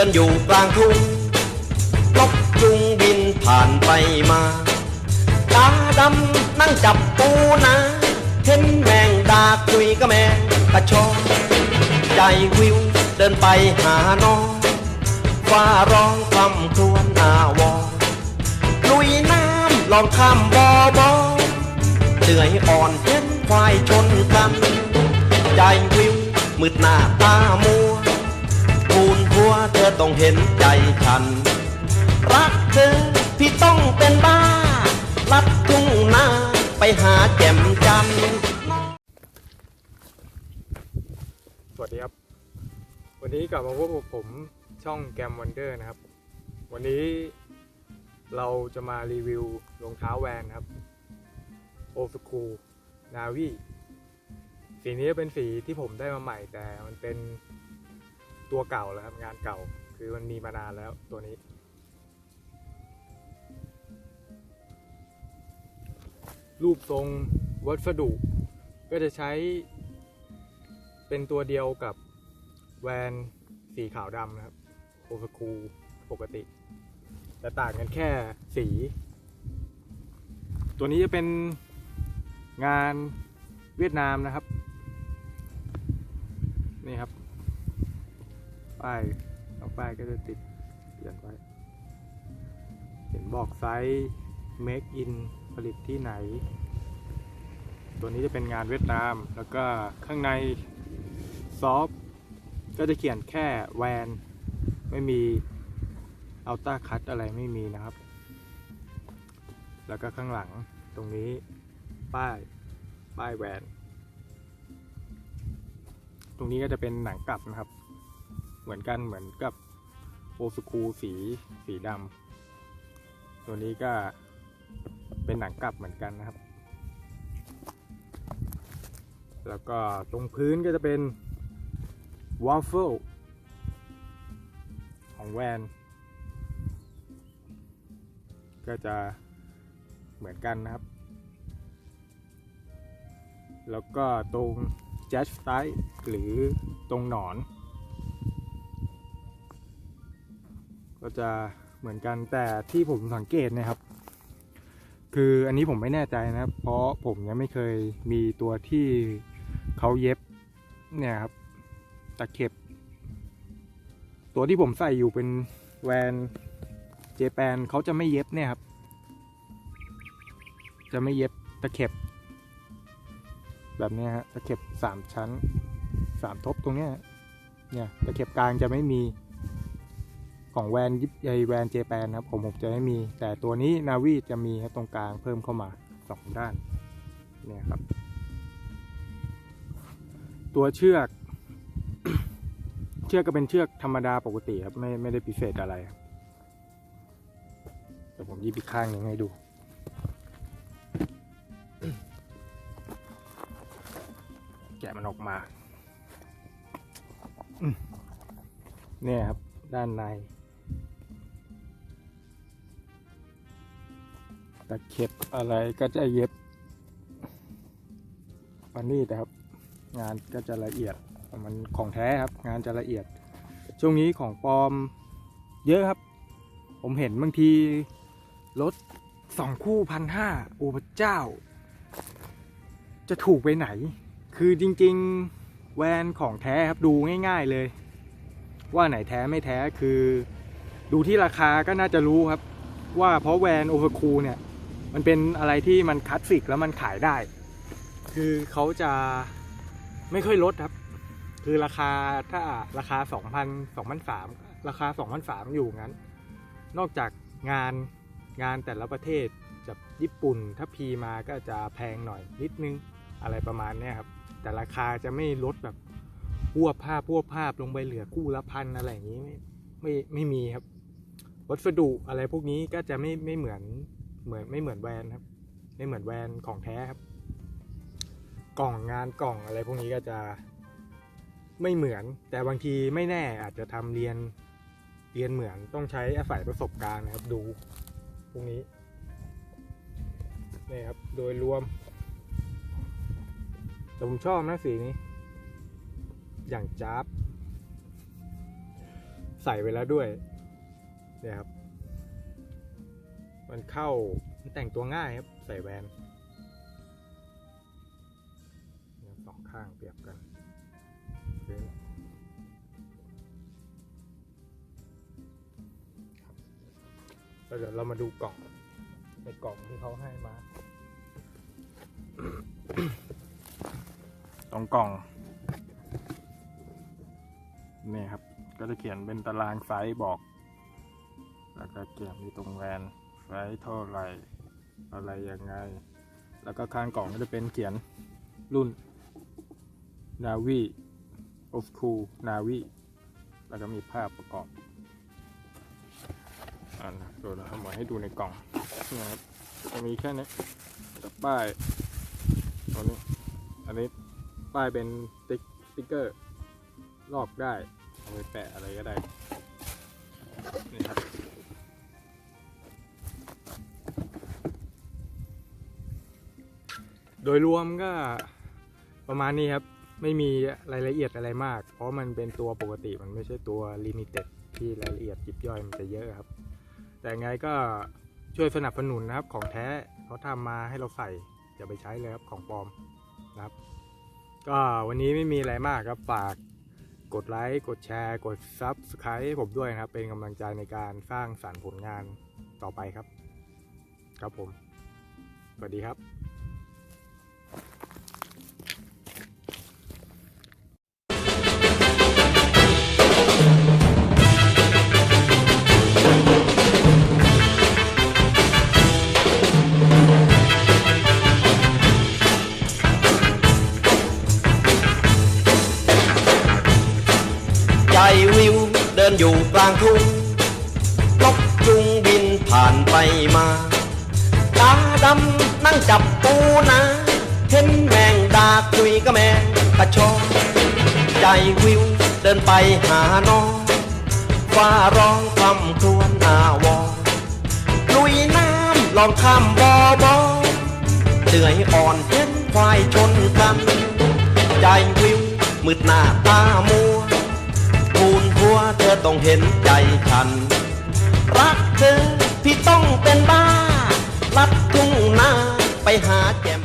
ินอยู่กลางทุ่งนกยุงบินผ่านไปมาตาดำนั่งจับปูนาเห็นแมงดาคุยกับแมงกระชอนใจวิวเดินไปหาน้องฟ้าร้องคำครวญนาวอลุยน้ำลองข้ามบอบอเหนื่อยอ่อนเห็นควายชนกัน ใจวิวมืดหน้าตามัว ตัวเธอต้องเห็นใจฉัน รักเธอพี่ต้องเป็นบ้า ลัดทุ่งนาไปหาแจ่มจันทร์สวัสดีครับ วันนี้กลับมาพบกับผมช่องแกมวันเดอร์นะครับ วันนี้เราจะมารีวิวรองเท้าแวนครับโอสคูนาวีสีนี้เป็นสีที่ผมได้มาใหม่แต่มันเป็น ตัวเก่าแล้วครับงานเก่า คือมันมีมานานแล้วตัวนี้ รูปทรงวัสดุ ก็จะใช้ เป็นตัวเดียวกับแวนสีขาวดำนะครับโอสคูปกติ แต่ต่างกันแค่สี ตัวนี้จะเป็นงานเวียดนามนะครับ นี่ครับ ป้ายสองป้ายก็จะติดเขียนไว้เห็นบอกไซส์ make in ผลิตที่ไหน ตัวนี้จะเป็นงานเวียดนาม แล้วก็ข้างในซอฟก็จะเขียนแค่แวนไม่มีอัลต้าคัตอะไรไม่มีนะครับ แล้วก็ข้างหลังตรงนี้ป้ายป้ายแวน ตรงนี้ก็จะเป็นหนังกลับนะครับ เหมือนกันเหมือนกับโอสคูสีสีดำตัวนี้ก็เป็นหนังกลับเหมือนกันนะครับ แล้วก็ตรงพื้นก็จะเป็นวอฟเฟิลของแวน ก็จะเหมือนกันนะครับ แล้วก็ตรงแจ๊สไตหรือตรงหนอน ก็จะเหมือนกันแต่ที่ผมสังเกตนะครับ คืออันนี้ผมไม่แน่ใจนะครับ เพราะผมยังไม่เคยมีตัวที่เขาเย็บเนี่ยครับตะเข็บ ตัวที่ผมใส่อยู่เป็นแวนเจแปนเขาจะไม่เย็บเนี่ยครับ จะไม่เย็บตะเข็บ แบบนี้ฮะตะเข็บสามชั้นสามทบตรงเนี้ยเนี่ยตะเข็บกลางจะไม่มี ของแวนยิบใยแวนเจแปนนะครับผมผมจะไม่มี แต่ตัวนี้นาวีจะมีตรงกลางเพิ่มเข้ามาสองด้านเนี่ยครับ ตัวเชือก เชือกก็เป็นเชือกธรรมดาปกติครับไม่ไม่ได้พิเศษอะไรครับเดี๋ยวผมยิบอีกข้างหนึ่งให้ดูแกะมันออกมา เนี่ยครับ ด้านใน ตะเข็บอะไรก็จะเย็บอันนี้นะครับ งานก็จะละเอียดมันของแท้ครับ งานจะละเอียด ช่วงนี้ของปลอมเยอะครับ ผมเห็นบางทีรถสองคู่พันห้าโอ้พระเจ้า จะถูกไปไหน คือจริง ๆ แวนของแท้ครับดูง่าย ๆเลย ว่าไหนแท้ไม่แท้คือ ดูที่ราคาก็น่าจะรู้ครับ ว่าเพราะแวนโอเวอร์คูเนี่ย มันเป็นอะไรที่มันคลาสสิกแล้วมันขายได้ คือเขาจะไม่ค่อยลดครับ คือราคาถ้าราคา 2,000 2,300ราคา2,300อยู่งั้น นอกจากงานงานแต่ละประเทศจากญี่ปุ่นถ้าพีมาก็จะแพงหน่อยนิดนึงอะไรประมาณนี้ครับ แต่ราคาจะไม่ลดแบบพวภาพพวภาพลงไปเหลือคู่ละพันอะไรอย่างนี้ไม่ไม่ไม่มีครับ วัสดุอะไรพวกนี้ก็จะไม่ไม่เหมือน เหมือนไม่เหมือนแวนครับ ไม่เหมือนแวนของแท้ครับ กล่องงานกล่องอะไรพวกนี้ก็จะไม่เหมือน แต่บางทีไม่แน่อาจจะทำเรียนเรียนเหมือนต้องใช้อาศัยประสบการณ์นะครับ ดูพวกนี้นี่ครับโดยรวม แต่ผมชอบนะสีนี้ อย่างจ้าบใส่ไปแล้วด้วยเนี่ยครับ มันเข้ามันแต่งตัวง่ายครับ ใส่แวนสองข้างเปรียบกันแล้วเดี๋ยวเรามาดูกล่องในกล่องที่เขาให้มาตรงกล่องนี่ครับ ก็จะเขียนเป็นตารางไซส์บอก แล้วก็เขียนที่ตรงแวน ไซส์เท่าไหรอะไรยังไง แล้วก็ข้างกล่องก็จะเป็นเขียนรุ่น Navi of Cool Navi แล้วก็มีภาพประกอบอ่านะครับเดี๋ยวเราเอามาให้ดูในกล่องนะครับจะมีแค่นี้กับป้ายตัวนี้ อันนี้ป้ายเป็นติ๊กสติ๊กเกอร์ลอกได้ เอาไปแปะอะไรก็ได้ นี่ครับ โดยรวมก็ประมาณนี้ครับ ไม่มีรายละเอียดอะไรมาก เพราะมันเป็นตัวปกติมันไม่ใช่ตัวลิมิเต็ดที่รายละเอียดยิบย่อยมันจะเยอะครับ แต่ไงก็ช่วยสนับสนุนนะครับ ของแท้เขาทำมาให้เราใส่อย่าไปใช้เลยครับของปลอมนะครับ ก็วันนี้ไม่มีอะไรมากครับฝากกดไลค์กดแชร์ กด Subscribe ผมด้วยนะครับ เป็นกำลังใจในการสร้างสรรค์ผลงานต่อไปครับ ครับผม สวัสดีครับ อยู่กลางทุ่งนกจุงบินผ่านไปมาตาดำนั่งจับปูนาเห็นแมงดาคุยกับแมงกระชอใจวิวเดินไปหาน้องฟ้าร้องคำครวญอาวอลุยน้ำลองข้ามบอบอเหนื่อยอ่อนเห็นควายชนกัน ใจวิวมืดหน้าตามัวทู เธอต้องเห็นใจฉัน รักเธอพี่ต้องเป็นบ้า ลัดทุ่งนาไปหาแจ่ม